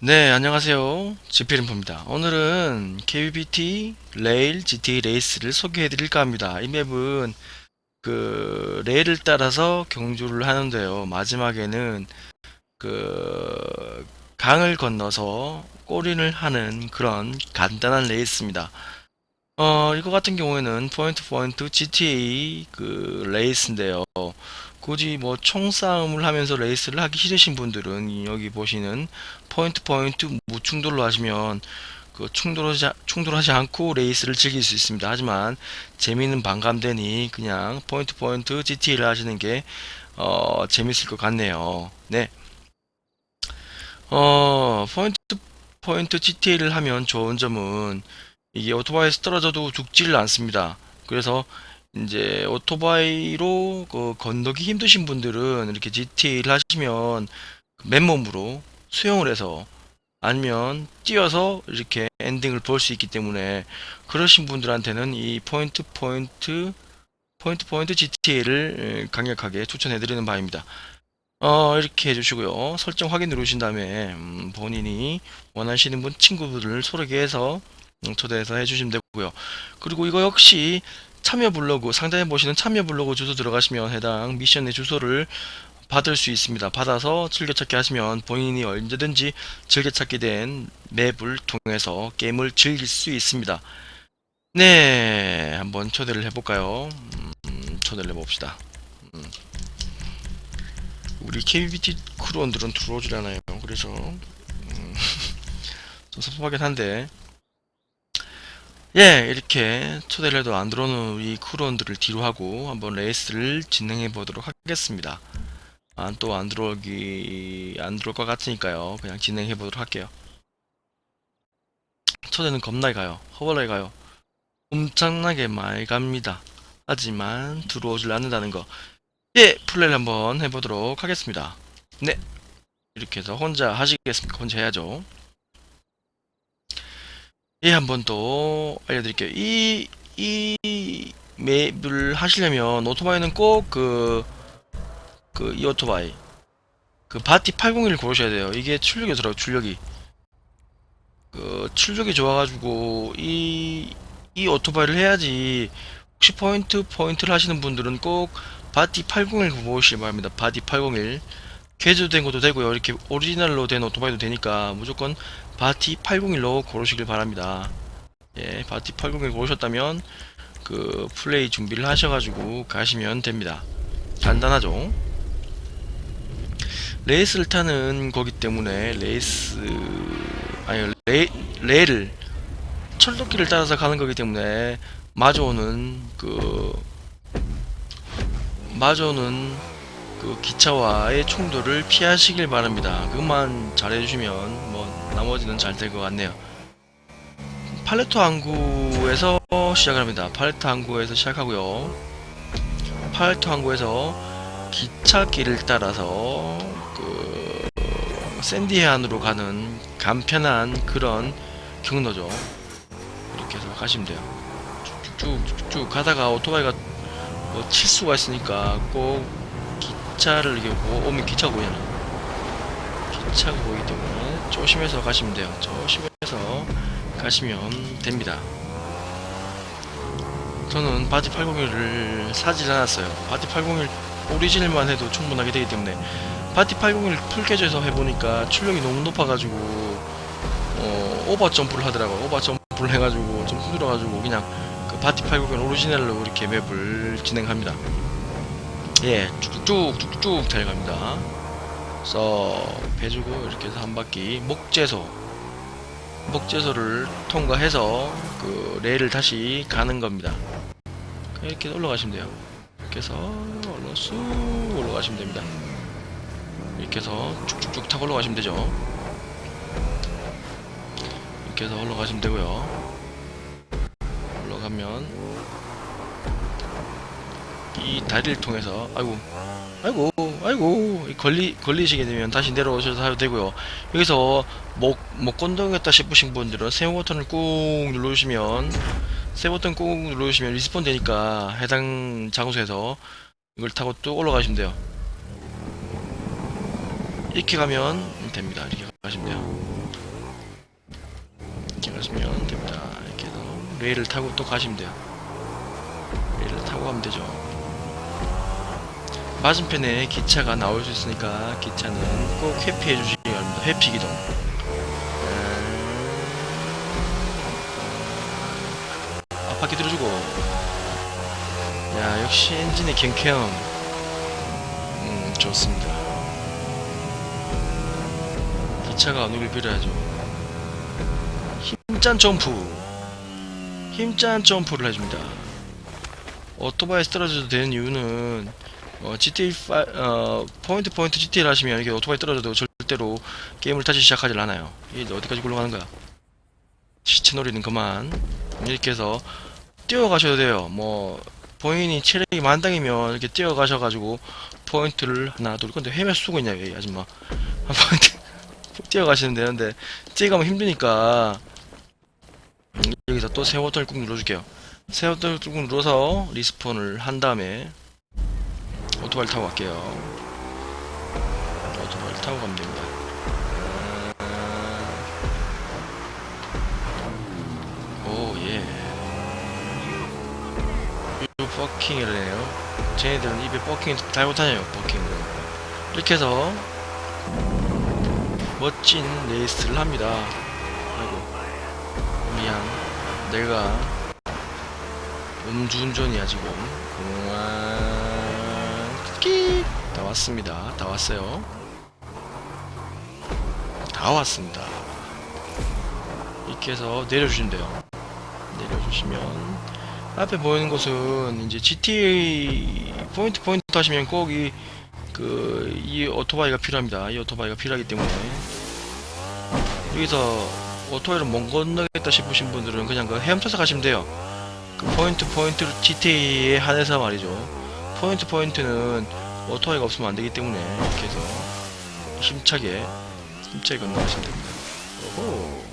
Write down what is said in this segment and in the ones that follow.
네, 안녕하세요. 지피림프입니다. 오늘은 KBBT 레일 GTA 레이스를 소개해 드릴까 합니다. 이 맵은 그 레일을 따라서 경주를 하는데요. 마지막에는 그 강을 건너서 꼬린을 하는 그런 간단한 레이스입니다. 어, 이거 같은 경우에는 포인트 포인트 GTA 그 레이스인데요. 굳이 뭐 총싸움을 하면서 레이스를 하기 싫으신 분들은 여기 보시는 포인트 포인트 무충돌로 하시면 그 충돌하지, 충돌하지 않고 레이스를 즐길 수 있습니다. 하지만 재미는 반감되니 그냥 포인트 포인트 GTA를 하시는 게 어, 재밌을 것 같네요. 네. 어, 포인트 포인트 GTA를 하면 좋은 점은 이게 오토바이에서 떨어져도 죽지를 않습니다. 그래서 이제 오토바이로 그 건너기 힘드신 분들은 이렇게 GTA를 하시면 맨몸으로 수영을 해서 아니면 뛰어서 이렇게 엔딩을 볼 수 있기 때문에 그러신 분들한테는 이 포인트 포인트 포인트 포인트 GTA를 강력하게 추천해 드리는 바입니다. 어, 이렇게 해주시고요. 설정 확인 누르신 다음에 음, 본인이 원하시는 분 친구들을 소개해서 음, 초대해서 해주시면 되고요. 그리고 이거 역시 참여 블로그 상단에 보시는 참여 블로그 주소 들어가시면 해당 미션의 주소를 받을 수 있습니다. 받아서 즐겨찾기 하시면 본인이 언제든지 즐겨찾게 된 맵을 통해서 게임을 즐길 수 있습니다. 네, 한번 초대를 해볼까요? 음, 초대를 해봅시다. 음. 우리 KBT 크루원들은 들어오질 않아요. 그래서 음, 좀 섭섭하긴 한데 예, 이렇게 초대를 해도 안 들어오는 우리 크루원들을 뒤로 하고 한번 레이스를 진행해 보도록 하겠습니다. 아, 또 안 들어오기, 안 들어올 것 같으니까요. 그냥 진행해 보도록 할게요. 초대는 겁나게 가요. 허벌나게 가요. 엄청나게 많이 갑니다. 하지만 들어오질 않는다는 거. 예, 플레이를 한번 해보도록 하겠습니다. 네. 이렇게 해서 혼자 하시겠습니까? 혼자 해야죠. 예, 한 번 더 알려드릴게요. 이, 이 맵을 하시려면 오토바이는 꼭 그, 그, 이 오토바이. 그, 바티 801을 고르셔야 돼요. 이게 출력이 더라고 출력이. 그, 출력이 좋아가지고, 이, 이 오토바이를 해야지, 혹시 포인트, 포인트를 하시는 분들은 꼭 바티 801 고르시기 바랍니다. 바티 801. 개조된 것도 되고요. 이렇게 오리지널로 된 오토바이도 되니까 무조건 바티 801로 고르시길 바랍니다. 예, 바티 801 고르셨다면 그 플레이 준비를 하셔가지고 가시면 됩니다. 간단하죠? 레이스를 타는 거기 때문에 레이스 아니 레 레를 철도길을 따라서 가는 거기 때문에 마주오는 그 마주오는 그 기차와의 충돌을 피하시길 바랍니다. 그것만 잘해주시면 뭐 나머지는 잘 될 것 같네요. 팔레토 항구에서 시작을 합니다. 팔레토 항구에서 시작하고요. 팔레토 항구에서 기차길을 따라서 그 샌디 해안으로 가는 간편한 그런 경로죠. 이렇게 해서 가시면 돼요. 쭉쭉쭉쭉 가다가 오토바이가 뭐 칠 수가 있으니까 꼭 기차를 이게 오- 오면 기차가 보이잖아. 기차가 보이기 때문에 조심해서 가시면 돼요. 조심해서 가시면 됩니다. 저는 바디 801을 사질 않았어요. 바디 801 오리지널만 해도 충분하게 되기 때문에 바디 801 풀캐주에서 해보니까 출력이 너무 높아가지고 어, 오버 점프를 하더라고요. 오버 점프를 해가지고 좀 힘들어가지고 그냥 그 바디 801 오리지널로 이렇게 맵을 진행합니다. 예, 쭉쭉쭉 쭉쭉 잘 갑니다. 썩 해주고 이렇게 해서 한 바퀴 목재소 목재소를 통과해서 그 레일을 다시 가는 겁니다. 이렇게 올라가시면 돼요. 이렇게 해서 올라 쑥 올라가시면 됩니다. 이렇게 해서 쭉쭉쭉 타고 올라가시면 되죠. 이렇게 해서 올라가시면 되고요. 올라가면 이 다리를 통해서 아이고 아이고 아이고 걸리 걸리시게 되면 다시 내려오셔서 하도 되고요. 여기서 못, 못 건너겠다 싶으신 분들은 세우 버튼을 꾹 눌러주시면 세우 버튼 꾹 눌러주시면 리스폰 되니까 해당 장소에서 이걸 타고 또 올라가시면 돼요. 이렇게 가면 됩니다. 이렇게 가시면 돼요. 이렇게 가시면 됩니다. 이렇게 해서 레일을 타고 또 가시면 돼요. 레일을 타고 가면 되죠. 맞은편에 기차가 나올 수 있으니까 기차는 꼭 회피해 주시기 바랍니다. 회피 기동. 앞바퀴 들어주고. 야, 역시 엔진의 갱쾌함. 음, 좋습니다. 기차가 안 오길 빌어야죠. 힘짠 점프. 힘짠 점프를 해줍니다. 오토바이 떨어져도 되는 이유는 어, GTA 5, 어, 포인트 포인트 GTA를 하시면 이렇게 오토바이 떨어져도 절대로 게임을 다시 시작하질 않아요. 이게 어디까지 굴러가는 거야? 시체 놀이는 그만. 이렇게 해서 뛰어가셔도 돼요. 뭐 본인이 체력이 만당이면 이렇게 뛰어가셔가지고 포인트를 하나 둘 근데 헤매 쓰고 있냐 이 아줌마 포인트 뛰어가시면 되는데 뛰어가면 힘드니까 음, 여기서 또새 버튼을 꾹 눌러줄게요. 새 버튼을 꾹 눌러서 리스폰을 한 다음에 오토바이를 타고 갈게요. 오토바이를 타고 가면 됩니다. 오, 예. 유 버킹을 해요. 쟤네들은 입에 버킹 잘 못하네요, 버킹을. 이렇게 해서 멋진 레이스를 합니다. 아이고, 미안. 내가 음주운전이야, 지금. 그만. 끼! 다 왔습니다. 다 왔어요. 다 왔습니다. 이렇게 해서 내려주시면 돼요. 내려주시면 앞에 보이는 곳은 이제 GTA 포인트 포인트 하시면 꼭 이 그 이 오토바이가 필요합니다. 이 오토바이가 필요하기 때문에 여기서 오토바이를 못 건너겠다 싶으신 분들은 그냥 그 헤엄쳐서 가시면 돼요. 그 포인트 포인트로 GTA에 한해서 말이죠. 포인트 포인트는 오토바이가 없으면 안 되기 때문에 이렇게 해서 힘차게 힘차게 건너가시면 됩니다. 오호.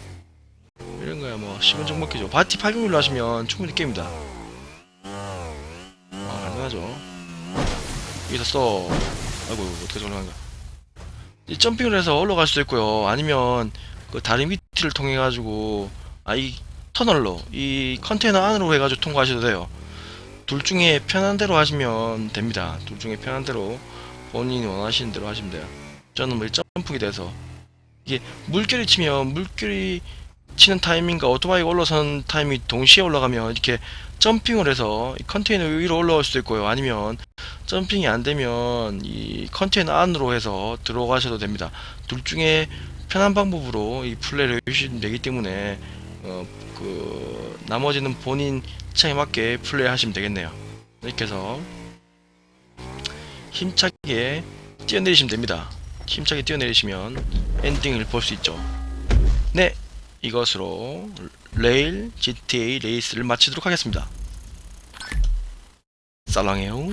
이런 거야 뭐 시간 좀 먹기죠. 바티 800일로 하시면 충분히 깹니다. 아 가능하죠. 여기서 써. 아이고 어떻게 올라간 거야. 이 점핑을 해서 올라갈 수도 있고요. 아니면 그 다리 밑을 통해 가지고 아이 터널로 이 컨테이너 안으로 해가지고 통과하셔도 돼요. 둘 중에 편한 대로 하시면 됩니다. 둘 중에 편한 대로 본인이 원하시는 대로 하시면 돼요. 저는 뭐 점프기 돼서 이게 물결이 치면 물결이 치는 타이밍과 오토바이가 올라선 타이밍이 동시에 올라가면 이렇게 점핑을 해서 이 컨테이너 위로 올라올 수도 있고요. 아니면 점핑이 안 되면 이 컨테이너 안으로 해서 들어가셔도 됩니다. 둘 중에 편한 방법으로 이 플레이를 해주시면 되기 때문에 어, 그 나머지는 본인 취향에 맞게 플레이 하시면 되겠네요. 이렇게 해서 힘차게 뛰어내리시면 됩니다. 힘차게 뛰어내리시면 엔딩을 볼 수 있죠. 네, 이것으로 레일 GTA 레이스를 마치도록 하겠습니다. 썰랑해요.